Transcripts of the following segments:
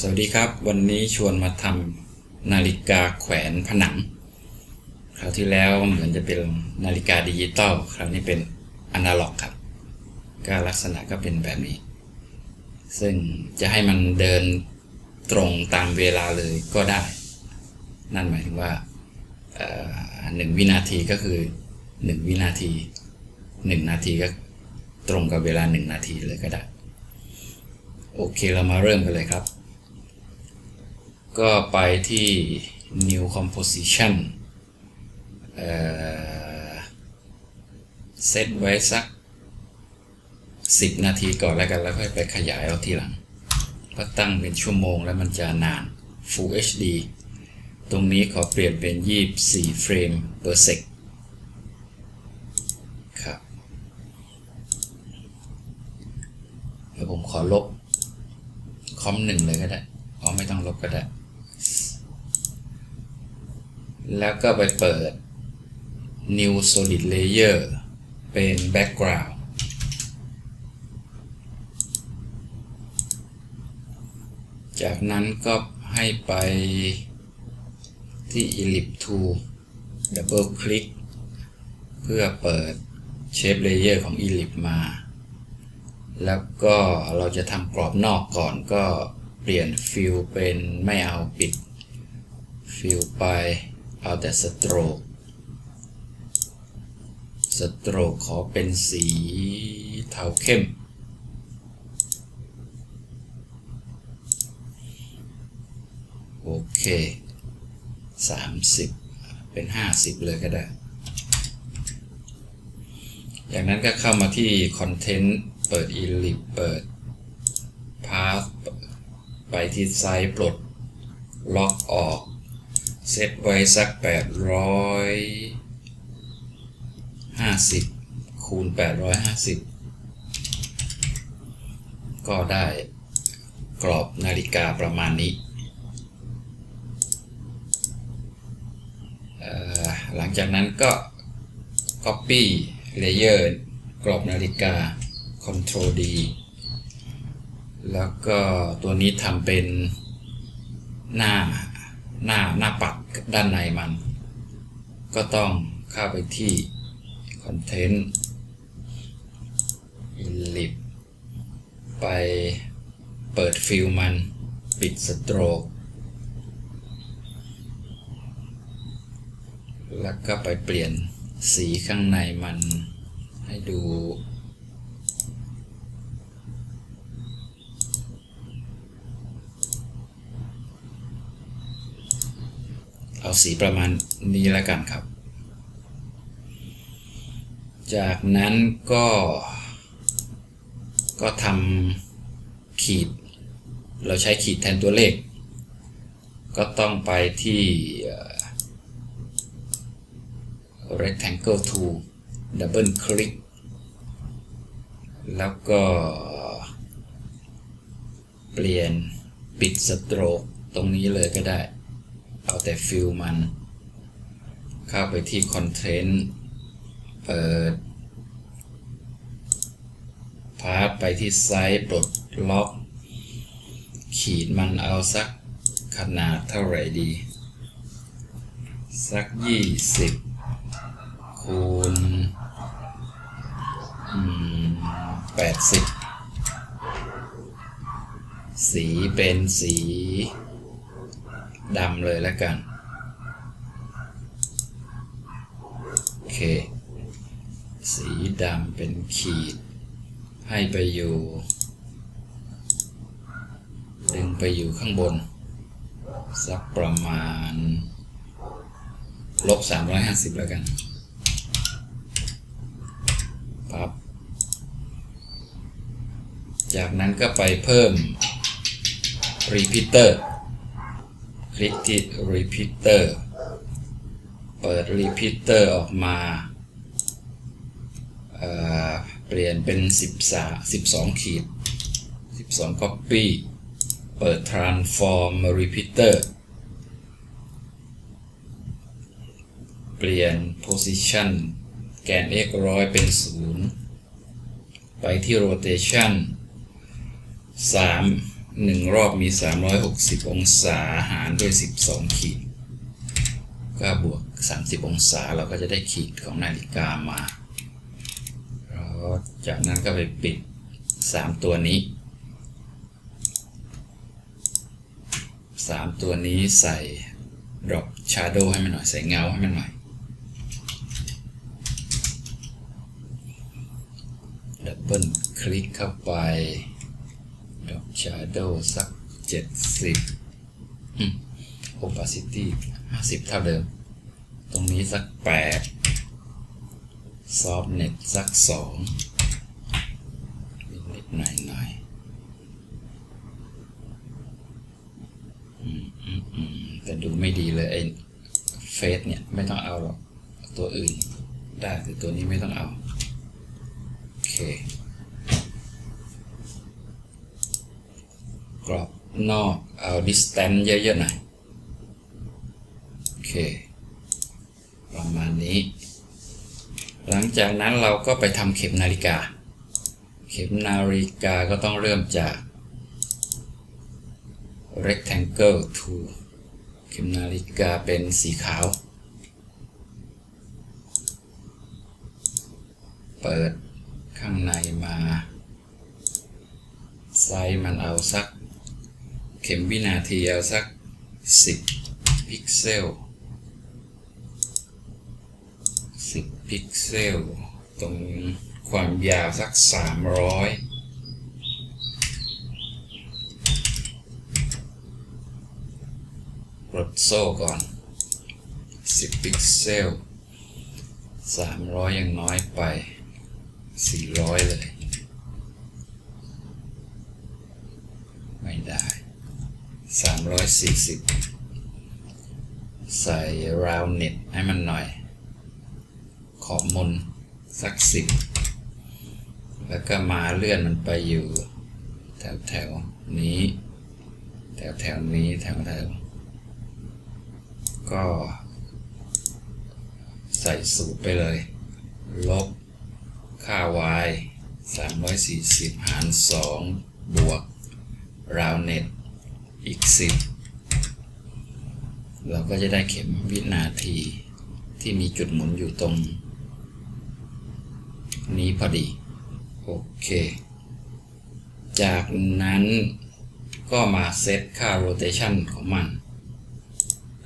สวัสดีครับ วันนี้ชวนมาทำนาฬิกาแขวนผนัง คราวที่แล้วเหมือนจะเป็นนาฬิกาดิจิตอลคราวนี้เป็นอนาล็อกครับ ก็ลักษณะก็เป็นแบบนี้ ซึ่งจะให้มันเดินตรงตามเวลาเลยก็ได้ นั่นหมายถึงว่าหนึ่งวินาทีก็คือหนึ่งวินาทีหนึ่งนาทีก็ตรงกับเวลาหนึ่งนาทีเลยก็ได้ โอเคเรามาเริ่มกันเลยครับ ก็ไปที่ new composition เอ่อเซตไว้สัก 10 นาทีก่อนแล้วกัน แล้วค่อยไปขยายเอาทีหลังเพราะตั้งเป็นชั่วโมงแล้วมันจะนาน Full HD ตรงนี้ขอเปลี่ยนเป็น 24 เฟรม per sec ครับแล้วผมขอลบคอมหนึ่งเลยก็ได้อ๋อไม่ต้องลบก็ได้ แล้วก็ไปเปิด new solid layer เป็น background จากนั้นก็ให้ไปที่ ellipse tool double click เพื่อเปิด shape layer ของ ellipse มา แล้วก็เราจะทำกรอบนอกก่อนก็เปลี่ยนฟิลเป็นไม่เอาปิดฟิลไป เอาแต่สโตรกสโตรกขอเป็นสีเทาเข้ม โอเค 30 เป็น 50 เลยก็ได้ อย่างนั้นก็เข้ามาที่คอนเทนต์ เปิด Ellipse เปิด Path ไปที่ไซต์ปลด ล็อกออก เซตไว้สัก 850 คูณ 850 ก็ได้กรอบนาฬิกาประมาณนี้ หลังจากนั้นก็ Copy Layer กรอบนาฬิกา Ctrl D แล้วก็ตัวนี้ทำเป็นหน้า หน้าหน้าปัดด้านในมัน ก็ต้องเข้าไปที่ Content Ellipse ไปเปิดฟิลมัน ปิดสโตรกแล้วก็ไปเปลี่ยนสีข้างในมันให้ดู เอาสีประมาณนี้แล้วกันครับ จากนั้นก็ก็ทำขีด เราใช้ขีดแทนตัวเลข ก็ต้องไปที่ rectangle tool double click แล้วก็เปลี่ยนปิดสโตรกตรงนี้เลยก็ได้ เอาแต่ฟิลมัน เข้าไปที่ content เปิดพาร์ทไปที่ไซส์ปลดล็อก ขีดมันเอาสักขนาดเท่าไหร่ดี สักยี่สิบคูณแปดสิบสีเป็นสี ดำเลยแล้วกัน โอเค สีดำเป็นขีด ให้ไปอยู่ ดึงไปอยู่ข้างบน สักประมาณ ลบ 350 แล้วกันพับ จากนั้นก็ไปเพิ่ม repeater คลิก ที่ repeater เปิด repeater ออกมาเเปลี่ยนเป็น 13 12 ขีด 12 copy เปิด transform repeater เปลี่ยน position แกน x ร้อยเป็น 0 ไปที่ rotation 3 หนึ่งรอบมี 360 องศาหารด้วย 12 ขีด ก็บวก 30 องศาเราก็จะได้ขีดของนาฬิกามาแล้วจากนั้นก็ไปปิด 3 ตัวนี้ 3 ตัวนี้ใส่ drop shadow ให้มันหน่อย ใส่เงาให้มันหน่อย ดับเบิลคลิกเข้าไป drop shadow สัก70อืม opacity 50เท่าเดิม ตรงนี้สัก8 softness สัก2นิดๆหน่อยหน่อยๆอืมอืมอืมแต่ดูไม่ดีเลยไอ้เฟสเนี่ย ไม่ต้องเอาหรอก ตัวอื่นได้แต่ตัวนี้ไม่ต้องเอา โอเค กรอบนอก เอา distance เยอะๆหน่อย โอเค ประมาณนี้ หลังจากนั้นเราก็ไปทำเข็มนาฬิกา เข็มนาฬิกาก็ต้องเริ่มจาก rectangle to เข็มนาฬิกาเป็นสีขาว เปิดข้างในมา ไซส์มันเอาสัก ข็มวินาทีเอาสัก 10 พิกเซล 10 พิกเซล ตรงความยาวสัก 300ปลดโซ่ก่อน 10 พิกเซล 300 ยังน้อยไป 400 เลย ไม่ได้ 340 ใส่ราวเน็ตให้มันหน่อย ขอบมนสักสิบแล้วก็มาเลื่อนมันไปอยู่ แถวแถวนี้ แถวแถวนี้แถวแถวก็ใส่สูตรไปเลย ลบค่า y 340 หาร 2 บวก ราวเน็ต 10เราก็จะได้เข็มวินาทีที่มีจุดหมุนอยู่ตรง นี้พอดี โอเค จากนั้นก็มาเซตค่า rotation ของมัน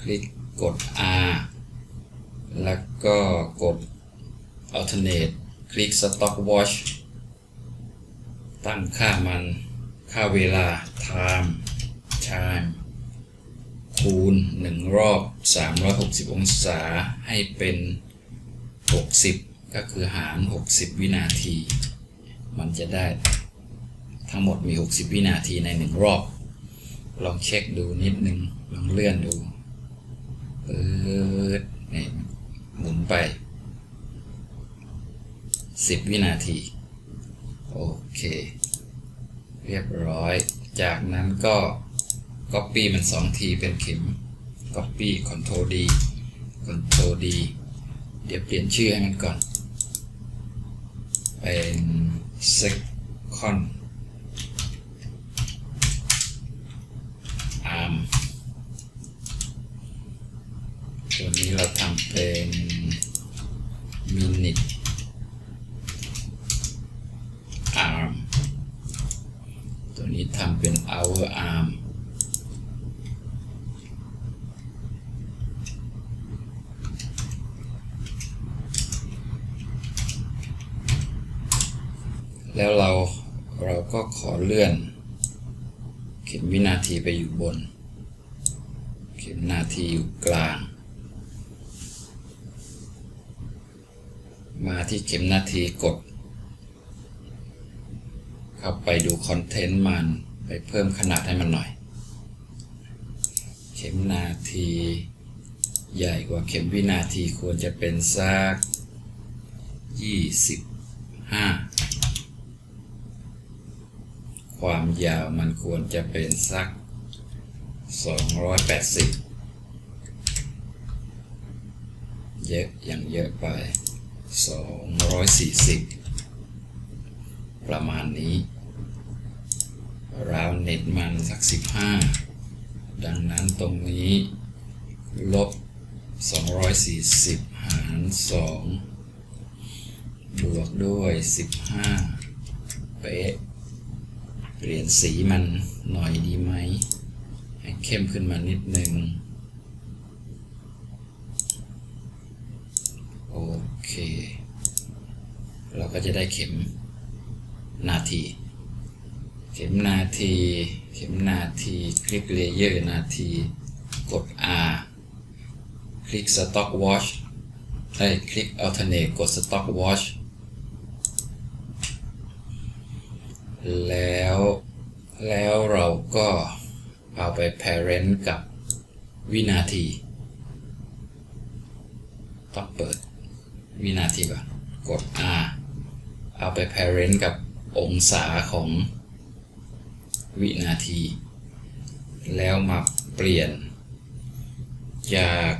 คลิกกด R แล้วก็กด alternate คลิก stop watch ตั้งค่ามันค่าเวลา time time คูณ 1 รอบ 360 องศาให้เป็น 60 ก็คือหาร 60 วินาที มันจะได้ทั้งหมดมี 60 วินาทีใน 1 รอบ ลองเช็คดูนิดนึง ลองเลื่อนดูเปิดนี่หมุนไป 10 วินาที โอเค เรียบร้อย จากนั้นก็ Copy มัน 2 ทีเป็นเข็ม Copy Ctrl D Ctrl D เดี๋ยวเปลี่ยนชื่อให้มันก่อน เป็น Second Arm ตัวนี้เราทำเป็น Minute Arm ตัวนี้ทำเป็น Hour Arm แล้วเราเราก็ขอเลื่อน เข็มวินาทีไปอยู่บน เข็มนาทีอยู่กลาง มาที่เข็มนาทีกด เข้าไปดูคอนเทนต์มันไปเพิ่มขนาดให้มันหน่อย เข็มนาทีใหญ่กว่าเข็มวินาทีควรจะเป็นสักยี่สิบห้า ความยาวมันควรจะเป็นสัก 280 เยอะอย่างเยอะไป 240 ประมาณนี้ราวเน็ตมันสักสิบห้าดังนั้นตรงนี้ ลบ 240 หาร 2 บวกด้วย 15 เป๊ะ เปลี่ยนสีมันหน่อยดีไหมให้เข้มขึ้นมานิดนึงโอเค เราก็จะได้เข็มนาที เข็มนาที เข็มนาทีคลิกเลเยอร์นาที กด R คลิก Stock Watch ให้คลิก Alternate กด Stock Watch แล้วแล้วเราก็เอาไป Parent กับวินาที ต้องเปิดวินาทีก่อน กด R เอาไป Parent กับองศาของวินาที แล้วมาเปลี่ยน จาก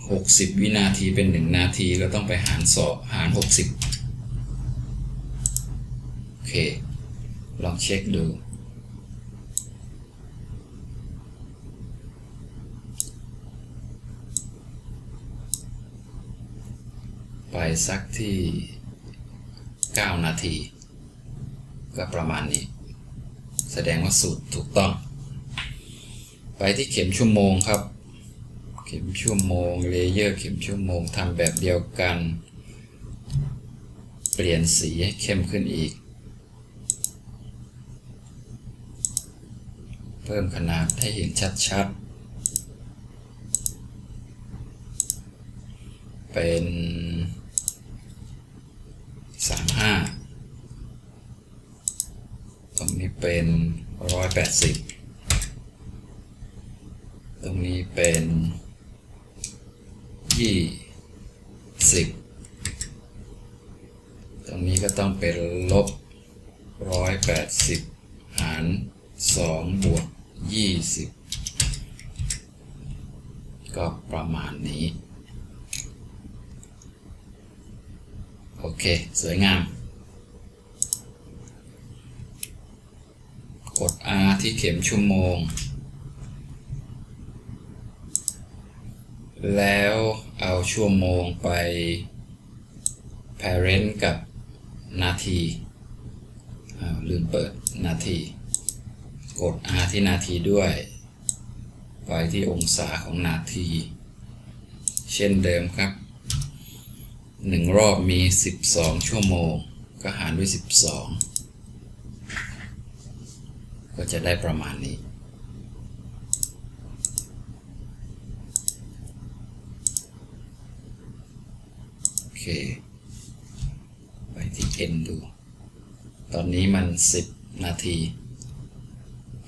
60 วินาทีเป็น 1 นาทีเราต้องไปหารสอบหาร 60 โอเค ลองเช็คดู ไปสักที่ 9 นาที ก็ประมาณนี้ แสดงว่าสูตรถูกต้อง ไปที่เข็มชั่วโมงครับ เข็มชั่วโมง เลเยอร์ เข็มชั่วโมงทำแบบเดียวกัน เปลี่ยนสีให้เข้มขึ้นอีก เพิ่มขนาดให้เห็นชัดๆ เป็น 35 ตรงนี้เป็น 180 ตรงนี้เป็นยี่สิบตรงนี้ก็ต้องเป็นลบร้อยแปดสิบหารสองบวก ยี่สิบก็ประมาณนี้ โอเค สวยงาม กด R ที่เข็มชั่วโมง แล้วเอาชั่วโมงไป parent กับนาทีลืมเปิดนาที กด R ที่นาทีด้วย ไปที่องศาของนาที เช่นเดิมครับหนึ่งรอบมี 12 ชั่วโมง ก็หารด้วย 12 ก็จะได้ประมาณนี้โอเค ไปที่ N ดู ตอนนี้มัน 10 นาที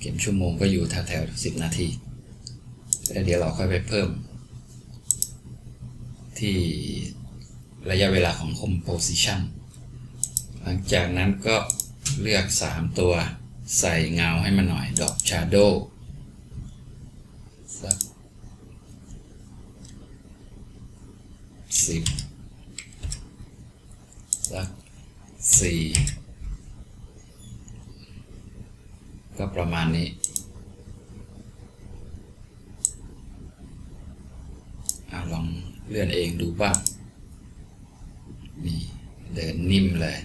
ข็มชั่วโมงก็อยู่แถวๆ10นาที แล้วเดี๋ยวเราค่อยไปเพิ่ม ที่ระยะเวลาของ composition หลังจากนั้นก็เลือก 3 ตัวใส่เงาให้มันหน่อย dot shadow สักสิบสักสี่ ก็ประมาณนี้เอาลองเลื่อนเองดูบ้างนี่เดินนิ่มเลย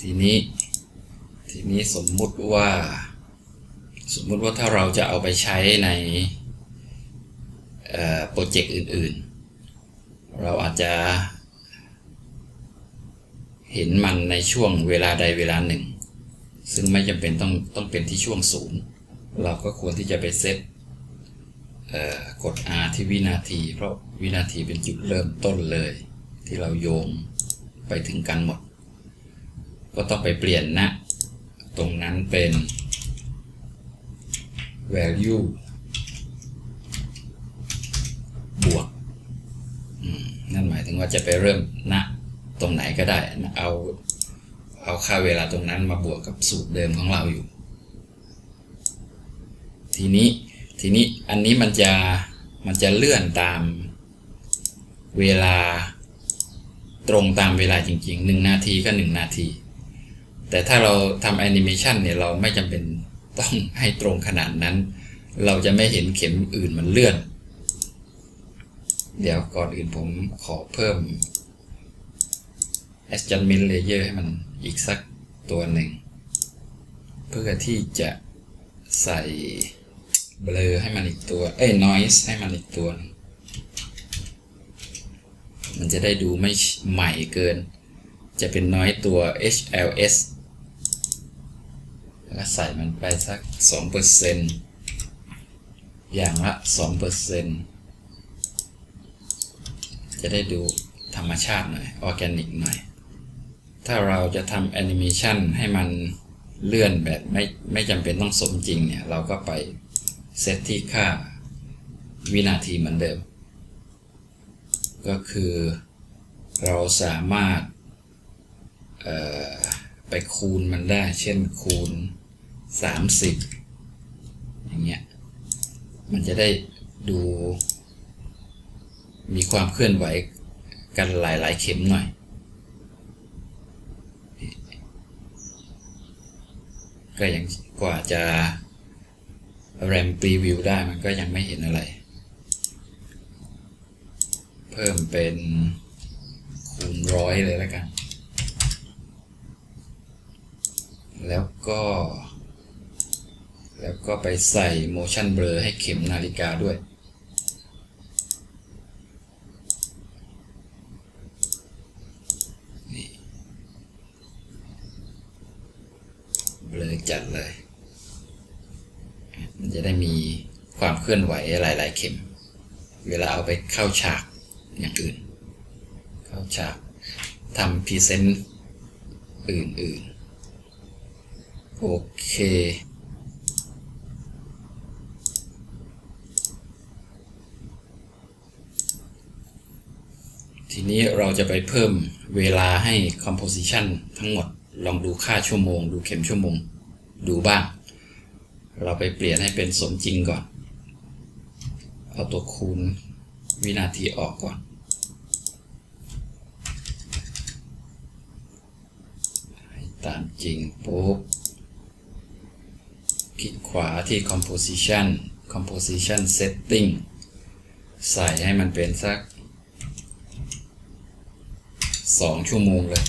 ทีนี้ ทีนี้สมมุติว่า สมมุติว่าถ้าเราจะเอาไปใช้ในโปรเจกต์อื่น ๆ เราอาจจะ เห็นมันในช่วงเวลาใดเวลาหนึ่ง ซึ่งไม่จำเป็นต้องต้องเป็นที่ช่วงศูนย์เราก็ควรที่จะไปเซตเอ่อกด R ที่วินาที เพราะวินาทีเป็นจุดเริ่มต้นเลย ที่เราโยงไปถึงกันหมด ก็ต้องไปเปลี่ยนนะ ตรงนั้นเป็น value บวกนั่นหมายถึงว่าจะไปเริ่มณ ตรงไหนก็ได้ เอาเอาค่าเวลาตรงนั้นมาบวกกับสูตรเดิมของเราอยู่ ทีนี้ทีนี้อันนี้มันจะมันจะเลื่อนตามเวลาตรงตามเวลาจริงๆหนึ่งนาทีก็หนึ่งนาที แต่ถ้าเราทำแอนิเมชันเนี่ยเราไม่จำเป็นต้องให้ตรงขนาดนั้น เราจะไม่เห็นเข็มอื่นมันเลื่อน เดี๋ยวก่อนอื่นผมขอเพิ่ม adjustment layer ให้มันอีกสักตัวหนึ่ง เพื่อที่จะใส่เบลอให้มันอีกตัว เอ้ย noise ให้มันอีกตัว มันจะได้ดูไม่ใหม่เกิน จะเป็นน้อยตัว HLS แล้วใส่มันไปสัก 2%อย่างละ 2%จะได้ดูธรรมชาติหน่อย ออร์แกนิกหน่อย ถ้าเราจะทำแอนิเมชันให้มันเลื่อนแบบไม่ไม่จำเป็นต้องสมจริงเนี่ย เราก็ไปเซตที่ค่าวินาทีเหมือนเดิม ก็คือเราสามารถไปคูณมันได้ เช่นคูณ 30 อย่างเงี้ย มันจะได้ดูมีความเคลื่อนไหวกันหลายๆเข็มหน่อย ก็ยังกว่าจะแรมพรีวิวได้มันก็ยังไม่เห็นอะไร เพิ่มเป็นคูณร้อยเลยแล้วกัน แล้วก็ แล้วก็ไปใส่ motion blur ให้เข็มนาฬิกาด้วย นี่ เบลอ จัดเลย มันจะได้มีความเคลื่อนไหวหลาย ๆ เข็ม เวลาเอาไปเข้าฉากอย่างอื่น เข้าฉากทำพรีเซนต์อื่น ๆ โอเคทีนี้เราจะไปเพิ่มเวลาให้ composition ทั้งหมด ลองดูค่าชั่วโมง ดูเข็มชั่วโมง ดูบ้าง เราไปเปลี่ยนให้เป็นสมจริงก่อน เอาตัวคูณวินาทีออกก่อนให้ตามจริงปุ๊บคลิกขวาที่ composition composition setting ใส่ให้มันเป็นสักสองชั่วโมงเลย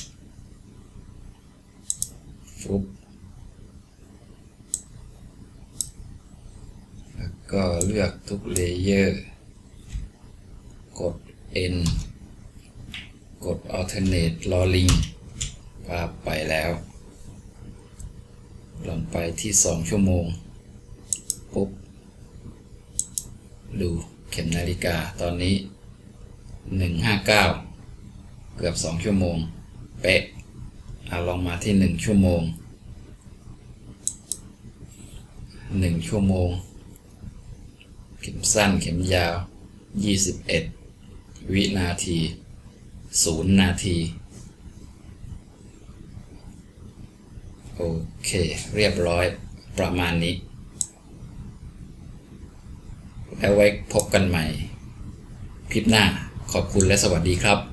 ฟุบแล้ว ก็เลือกทุกเลเยอร์ กด N กด alternate rolling ภาพไปแล้วลงไปที่สองชั่วโมง ปุ๊บ ดูเข็มนาฬิกาตอนนี้ 159 เกือบ 2 ชั่วโมง เป๊ะเอาลองมาที่ 1 ชั่วโมง 1 ชั่วโมง เข็มสั้นเข็มยาว 21 วินาที 0 นาที โอเค เรียบร้อยประมาณนี้ แล้วไว้พบกันใหม่ คลิปหน้าขอบคุณและสวัสดีครับ